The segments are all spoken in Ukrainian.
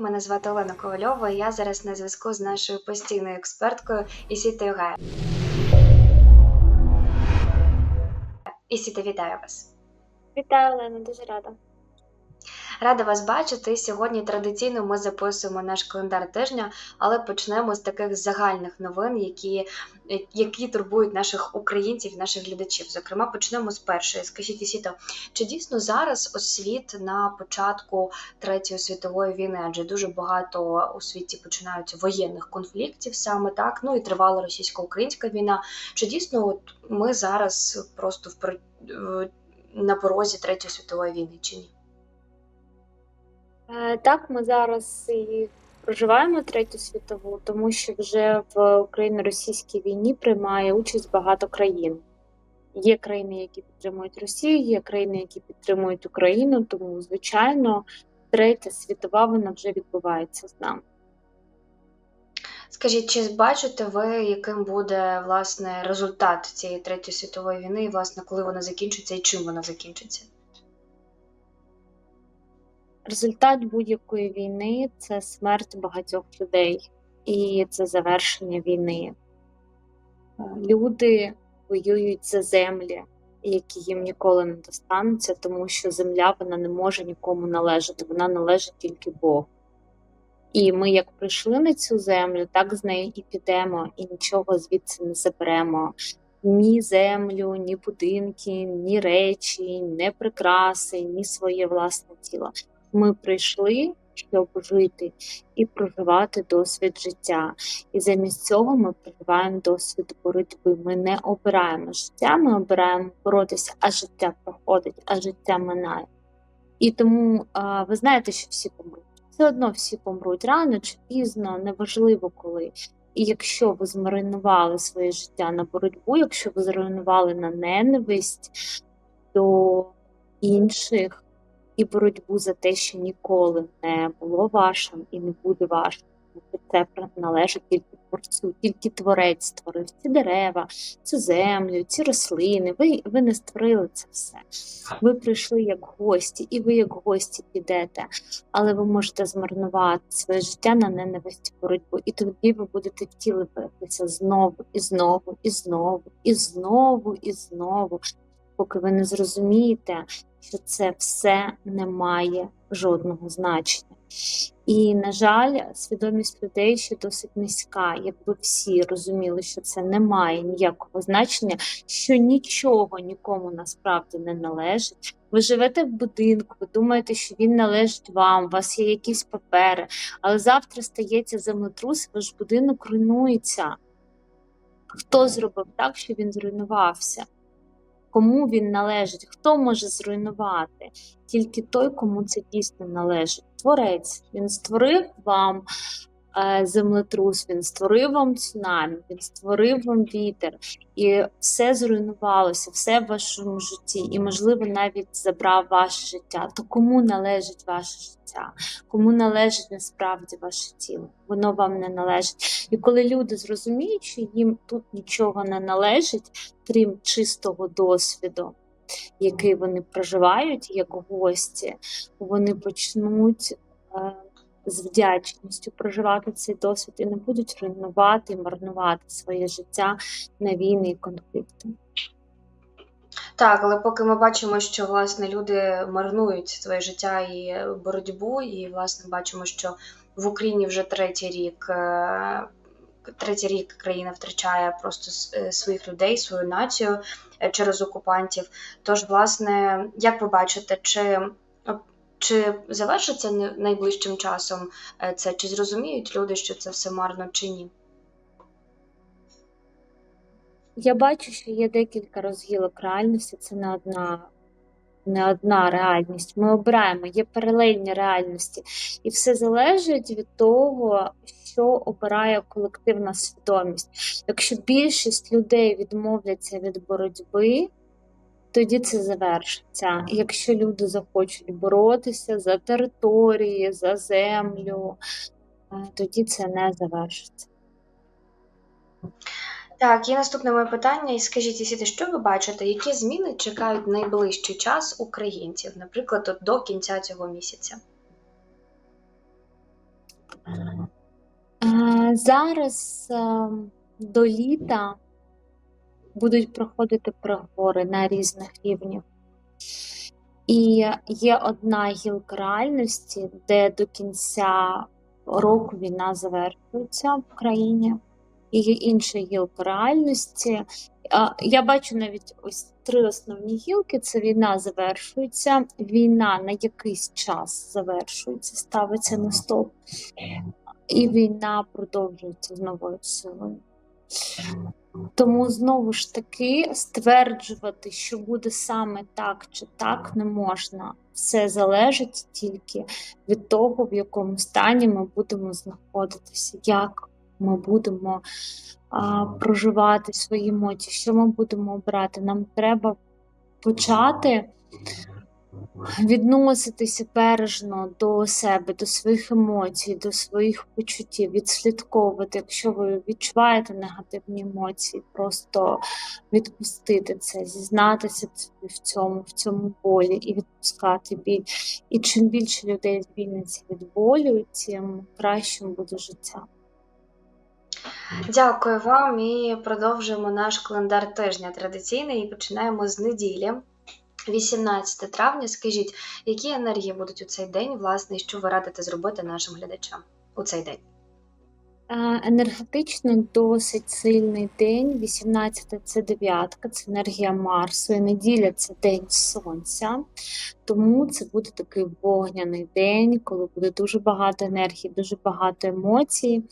мене звати Олена Ковальова. Я зараз на зв'язку з нашою постійною експерткою Ісітою Гая. Ісіта, вітаю вас. Вітаю, Олена, дуже рада. Рада вас бачити. Сьогодні традиційно ми записуємо наш календар тижня, але почнемо з таких загальних новин, які, які турбують наших українців, наших глядачів. Зокрема, почнемо з першої. Скажіть, Ісіто, чи дійсно зараз освіт на початку Третьої світової війни? Адже дуже багато у світі починаються воєнних конфліктів саме так. Ну і тривала російсько-українська війна. Чи дійсно от ми зараз просто в на порозі Третьої світової війни чи ні? Е, Так, ми зараз і проживаємо третю світову, тому що вже в Україно-російській війні приймає участь багато країн. Є країни, які підтримують Росію, є країни, які підтримують Україну. Тому, звичайно, третя світова вона вже відбувається з нами. Скажіть, чи бачите ви, яким буде власне результат цієї третьої світової війни, і власне коли вона закінчиться і чим вона закінчиться? Результат будь-якої війни це смерть багатьох людей, і це завершення війни. Е, люди воюють за землі, які їм ніколи не достануться, тому що земля вона не може нікому належати, вона належить тільки Богу. І ми, як прийшли на цю землю, так з нею і підемо, і нічого звідси не заберемо. Ні землю, ні будинки, ні речі, ні прикраси, ні своє власне тіло. Ми прийшли, щоб жити і проживати досвід життя. І замість цього ми проживаємо досвід боротьби. Ми не обираємо життя, ми обираємо боротися, а життя проходить, а життя минає. І тому а, ви знаєте, що всі помруть. Все одно всі помруть рано чи пізно, неважливо коли. І якщо ви змаринували своє життя на боротьбу, якщо ви зруйнували на ненависть до інших і боротьбу за те, що ніколи не було вашим і не буде вашим. Це належить тільки творцю, тільки творець створив ці дерева, цю землю, ці рослини. Ви ви не створили це все. Ви прийшли як гості, і ви як гості підете, але ви можете змарнувати своє життя на ненависть боротьбу, і тоді ви будете втілитися знову і знову, і знову, і знову, і знову, поки ви не зрозумієте, що це все не має жодного значення. І, на жаль, свідомість людей ще досить низька. Якби всі розуміли, що це не має ніякого значення, що нічого нікому насправді не належить. Ви живете в будинку, ви думаєте, що він належить вам, у вас є якісь папери, але завтра стається землетрус, ваш будинок руйнується. Хто зробив так, що він зруйнувався? Кому він належить, хто може зруйнувати, тільки той, кому це дійсно належить. Творець він створив вам землетрус, він створив вам цунамі, він створив вам вітер, і все зруйнувалося, все в вашому житті, і, можливо, навіть забрав ваше життя. То кому належить ваше життя? Кому належить насправді ваше тіло? Воно вам не належить. І коли люди зрозуміють, що їм тут нічого не належить, крім чистого досвіду, який вони проживають як гості, вони почнуть. З вдячністю проживати цей досвід і не будуть руйнувати і марнувати своє життя на війни і конфлікти. Так, але поки ми бачимо, що власне люди марнують своє життя і боротьбу, і власне бачимо, що в Україні вже третій рік. Е, третій рік країна втрачає просто е, своїх людей, свою націю е, через окупантів. Тож, власне, як ви бачите, чи чи завершиться найближчим часом е, це? Чи зрозуміють люди, що це все марно, чи ні? Я бачу, що є декілька розгілок реальності, це не одна не одна реальність. Ми обираємо, є паралельні реальності. І все залежить від того, що обирає колективна свідомість. Якщо більшість людей відмовляться від боротьби, тоді це завершиться. Якщо люди захочуть боротися за території, за землю, е, тоді це не завершиться. Так, і наступне моє питання. І скажіть, Ісіте, що ви бачите, які зміни чекають найближчий час українців, наприклад, от до кінця цього місяця? Е, Зараз е, до літа будуть проходити переговори на різних рівнях. І є одна гілка реальності, де до кінця року війна завершується в країні. І є інша гілка реальності. Я бачу навіть ось три основні гілки: це війна завершується, війна на якийсь час завершується, ставиться на стоп, і війна продовжується з новою силою. Тому знову ж таки стверджувати, що буде саме так чи так, не можна. Все залежить тільки від того, в якому стані ми будемо знаходитися, як ми будемо а, проживати свої емоції, що ми будемо обирати. Нам треба почати відноситися бережно до себе, до своїх емоцій, до своїх почуттів, відслідковувати, якщо ви відчуваєте негативні емоції, просто відпустити це, зізнатися в цьому, в цьому болі і відпускати біль. І чим більше людей звільниться від болю, тим кращим буде життя. Дякую вам і продовжуємо наш календар тижня традиційний і починаємо з неділі. 18 травня. Скажіть, які енергії будуть у цей день, власне, і що ви радите зробити нашим глядачам у цей день? Енергетично досить сильний день. 18 це дев'ятка, це енергія Марсу. І неділя це день сонця. Тому це буде такий вогняний день, коли буде дуже багато енергії, дуже багато емоцій.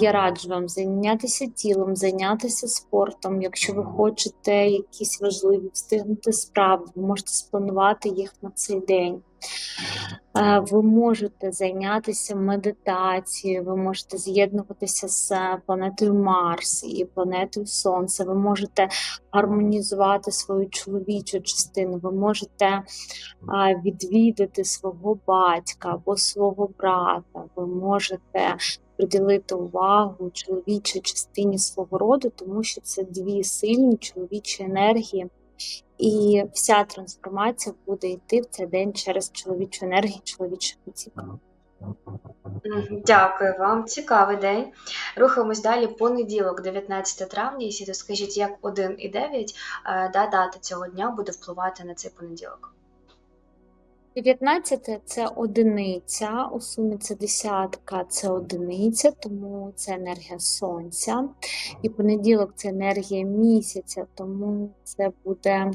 Я раджу вам зайнятися тілом, зайнятися спортом. Якщо ви хочете якісь важливі встигнути справи, ви можете спланувати їх на цей день. Е, Ви можете зайнятися медитацією, ви можете з'єднуватися з е, планетою Марс і планетою Сонце. Ви можете гармонізувати свою чоловічу частину, ви можете е, відвідати свого батька або свого брата, ви можете приділити увагу чоловічій частині свого роду, тому що це дві сильні чоловічі енергії. І вся трансформація буде йти в цей день через чоловічу енергію, чоловічий потік. Дякую вам, цікавий день. Рухаємось далі. Понеділок, 19 травня. І сіду, скажіть, як 1 і 9 е, да, дата цього дня буде впливати на цей понеділок? 19 це одиниця, у сумі це десятка, це одиниця, тому це енергія сонця. І понеділок це енергія місяця, тому це буде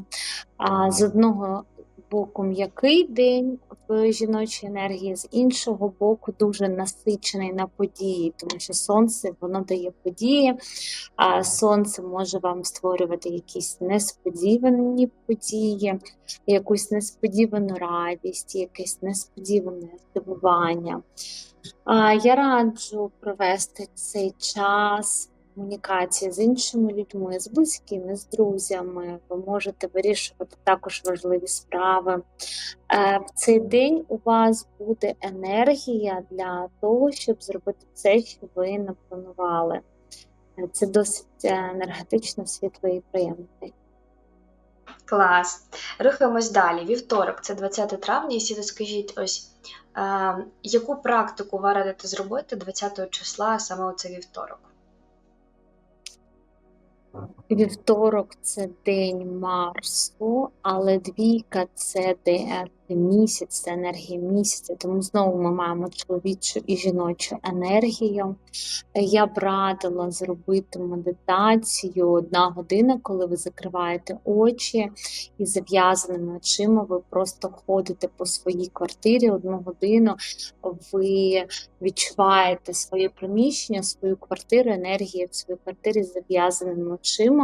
а, з одного боку м'який день в жіночій енергії, з іншого боку, дуже насичений на події, тому що сонце воно дає події, а сонце може вам створювати якісь несподівані події, якусь несподівану радість, якесь несподіване здивування. Я раджу провести цей час комунікації з іншими людьми, з близькими, з друзями. Ви можете вирішувати також важливі справи. Е, В цей день у вас буде енергія для того, щоб зробити все, що ви напланували. Е, Це досить е, енергетично світло і приємний. Клас. Рухаємось далі. Вівторок, це 20 травня. І сіду, скажіть, ось е, яку практику ви радите зробити 20 числа саме у цей вівторок? Uh. Вівторок це день Марсу, але двійка це день місяць, це енергія місяця. Тому знову ми маємо чоловічу і жіночу енергію. Я б радила зробити медитацію одна година, коли ви закриваєте очі і зав'язаними очима ви просто ходите по своїй квартирі одну годину. Ви відчуваєте своє приміщення, свою квартиру, енергію в своїй квартирі з зав'язаними очима.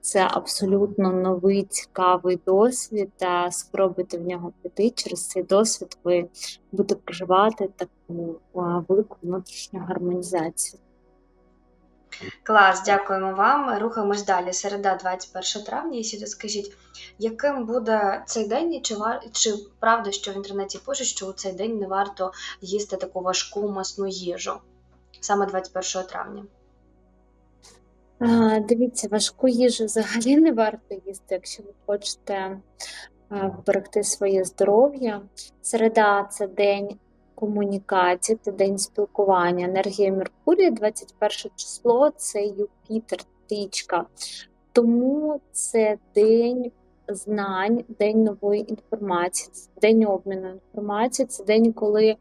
Це абсолютно новий цікавий досвід. Та спробуйте в нього піти. Через цей досвід ви будете проживати таку велику внутрішню гармонізацію. Клас, дякуємо вам. Рухаємось далі. Середа, 21 травня. І сіду, скажіть, яким буде цей день, і чи, вар... чи правда, що в інтернеті пишуть, що у цей день не варто їсти таку важку масну їжу? Саме 21 травня. А, Дивіться, важку їжу взагалі не варто їсти, якщо ви хочете вберегти своє здоров'я. Середа це день комунікації, це день спілкування. Енергія Меркурія, 21 число це Юпітер, трічка. Тому це день знань, день нової інформації, день обміну інформації, це день, коли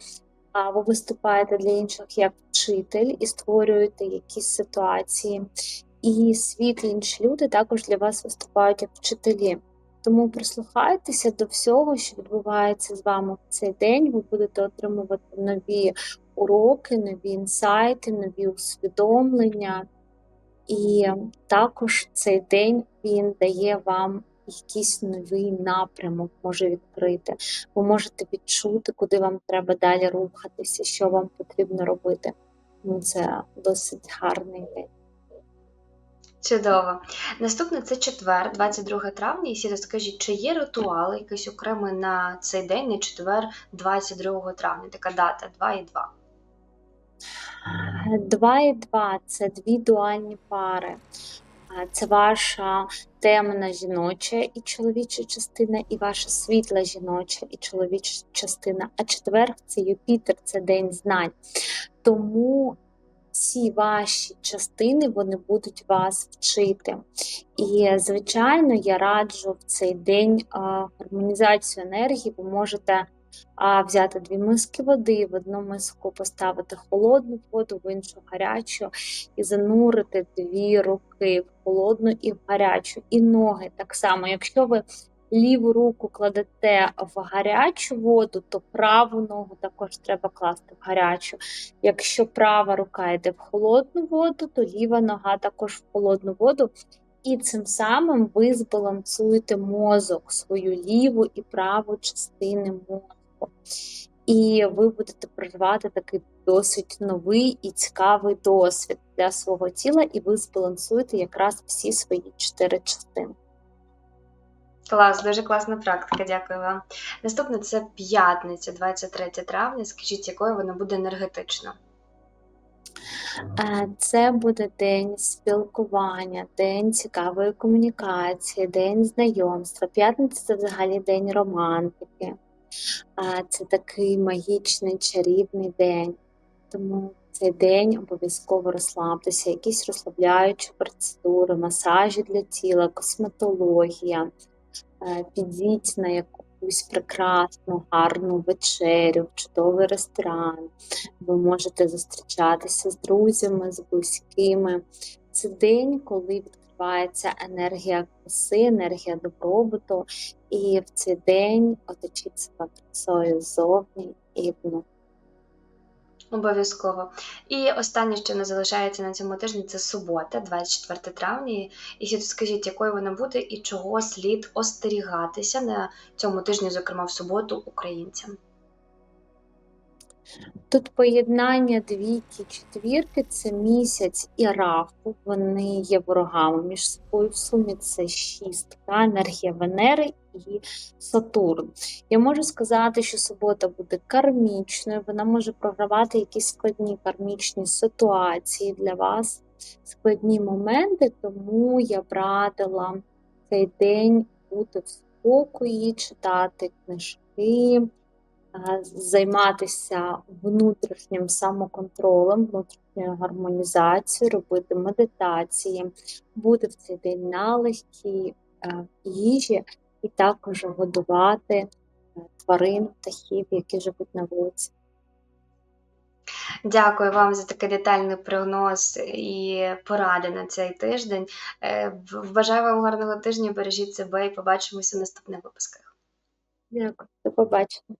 ви виступаєте для інших як вчитель і створюєте якісь ситуації. І світлі інші люди також для вас виступають як вчителі. Тому прислухайтеся до всього, що відбувається з вами в цей день. Ви будете отримувати нові уроки, нові інсайти, нові усвідомлення. І також цей день він дає вам якийсь новий напрямок, може відкрити. Ви можете відчути, куди вам треба далі рухатися, що вам потрібно робити. Ну, Це досить гарний день. Чудово. Наступне це четвер, 22 травня. І Сіто, скажіть, чи є ритуал якийсь окремий на цей день, на четвер, 22 травня? Така дата 2 і 2. Два і два це дві дуальні пари. Це ваша темна жіноча і чоловіча частина, і ваша світла жіноча і чоловіча частина. А четвер це Юпітер, це день знань. Тому ці ваші частини вони будуть вас вчити. І, звичайно, я раджу в цей день гармонізацію енергії. Ви можете взяти дві миски води, в одну миску поставити холодну воду, в іншу гарячу, і занурити дві руки в холодну і в гарячу, і ноги так само. Якщо ви ліву руку кладете в гарячу воду, то праву ногу також треба класти в гарячу. Якщо права рука йде в холодну воду, то ліва нога також в холодну воду. І цим самим ви збалансуєте мозок, свою ліву і праву частини мозку. І ви будете проживати такий досить новий і цікавий досвід для свого тіла, і ви збалансуєте якраз всі свої чотири частини. Клас, дуже класна практика, дякую вам. Наступне це п'ятниця, 23 травня. Скажіть, якою вона буде енергетично? Е, Це буде день спілкування, день цікавої комунікації, день знайомства. П'ятниця це взагалі день романтики. Це такий магічний чарівний день. Тому цей день обов'язково розслабтеся, якісь розслабляючі процедури, масажі для тіла, косметологія. Е, Підіть на якусь прекрасну, гарну вечерю, в чудовий ресторан. Ви можете зустрічатися з друзями, з близькими. Це день, коли відкривається енергія краси, енергія добробуту, і в цей день оточіть себе ззовні і внутрі. Обов'язково. І останнє, що не залишається на цьому тижні, це субота, 24 травня. І скажіть, якою вона буде і чого слід остерігатися на цьому тижні, зокрема в суботу, українцям. Тут поєднання двійки, четвірки це місяць і рафу. Вони є ворогами між собою. В сумі це шістка, енергія Венери і Сатурн. Я можу сказати, що субота буде кармічною, вона може програвати якісь складні кармічні ситуації для вас, складні моменти, тому я б радила цей день бути в спокої, читати книжки займатися внутрішнім самоконтролем, внутрішньою гармонізацією, робити медитації, бути в цей день на легкій е, їжі і також годувати е, тварин, птахів, які живуть на вулиці. Дякую вам за такий детальний прогноз і поради на цей тиждень. Е, в- Бажаю вам гарного тижня, бережіть себе і побачимося в наступних випусках. Дякую, до побачення.